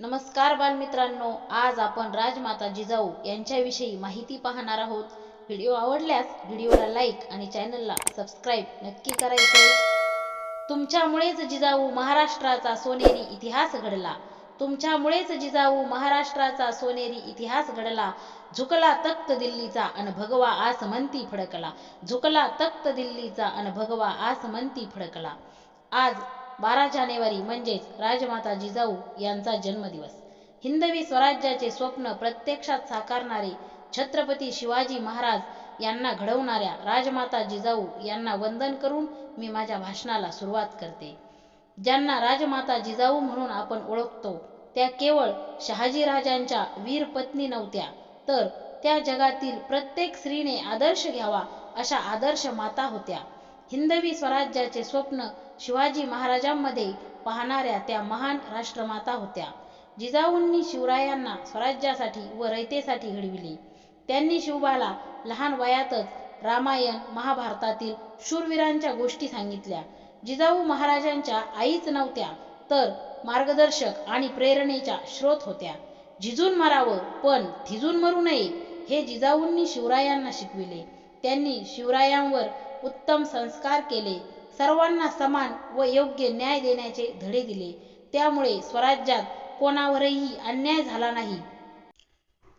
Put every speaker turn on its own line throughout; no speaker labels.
नमस्कार बालमित्रांनो आज आपण राजमाता जिजाऊ यांच्याविषयी माहिती पाहणार आहोत. व्हिडिओ आवडल्यास व्हिडिओला लाईक आणि चॅनलला सबस्क्राईब नक्की करायचे तुमच्यामुळेच जिजाऊ महाराष्ट्राचा सोनेरी इतिहास घडला. तुमच्यामुळेच जिजाऊ महाराष्ट्राचा सोनेरी इतिहास घडला. झुकला तख्त दिल्लीचा अन भगवा आसमंती फडकला. झुकला तख्त दिल्लीचा अन भगवा आसमंती फडकला. आज बारा जानेवारी म्हणजेच राजमाता जिजाऊ यांचा जन्मदिवस. हिंदवी स्वराज्याचे स्वप्न प्रत्यक्षात साकारणारे छत्रपती शिवाजी महाराज यांना घडवणाऱ्या राजमाता जिजाऊ यांना वंदन करून मी माझ्या भाषणाला सुरुवात करते. ज्यांना राजमाता जिजाऊ म्हणून आपण ओळखतो त्या केवळ शहाजीराजांच्या वीर पत्नी नव्हत्या तर त्या जगातील प्रत्येक स्त्रीने आदर्श घ्यावा अशा आदर्श माता होत्या. हिंदवी स्वराज्याचे स्वप्न शिवाजी महाराजांमध्ये पाहणाऱ्या त्या महान राष्ट्रमाता होत्या. जिजाऊंनी शिवरायांना स्वराज्यासाठी व रयतेसाठी घडविले. त्यांनी शिवबाला लहान वयातच रामायण महाभारतातील शूरवीरांच्या गोष्टी सांगितल्या. जिजाऊ महाराजांच्या आईच नव्हत्या तर मार्गदर्शक आणि प्रेरणेच्या स्रोत होत्या. झिजून मारावं पण थिजून मरू नये हे जिजाऊंनी शिवरायांना शिकविले. त्यांनी शिवरायांवर उत्तम संस्कार केले. सर्वांना समान व योग्य न्याय देण्याचे धडे दिले. त्यामुळे स्वराज्यात कोणावरही अन्याय झाला नाही.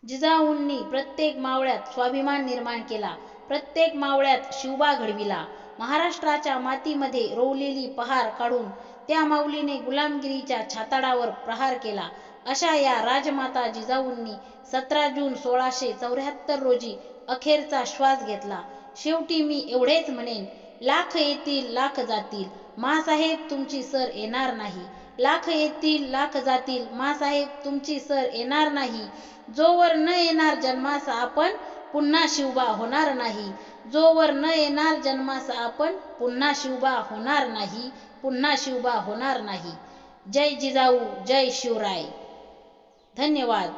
जिजाऊंनी प्रत्येक मावळ्यात स्वाभिमान निर्माण केला. प्रत्येक मावळ्यात शिवबा घडविला. महाराष्ट्राच्या मातीमध्ये रोवलेली पहार काढून त्या माऊलीने गुलामगिरीच्या छाताडावर प्रहार केला. अशा या राजमाता जिजाऊंनी सतरा जून सोळाशे चौऱ्याहत्तर रोजी अखेरचा श्वास घेतला. शेवटी मी एवढेच म्हणेन लाख येतील लाख जातील मासाहेब तुमची सर येणार नाही. लाख येतील लाख जातील मासाहेब तुमची सर येणार नाही. जोवर न येणार जन्मास आपण पुन्हा शिवबा होणार नाही. जोवर न येणार जन्मास आपण पुन्हा शिवबा होणार नाही पुन्हा शिवबा होणार नाही. जय जिजाऊ जय शिवराय. धन्यवाद.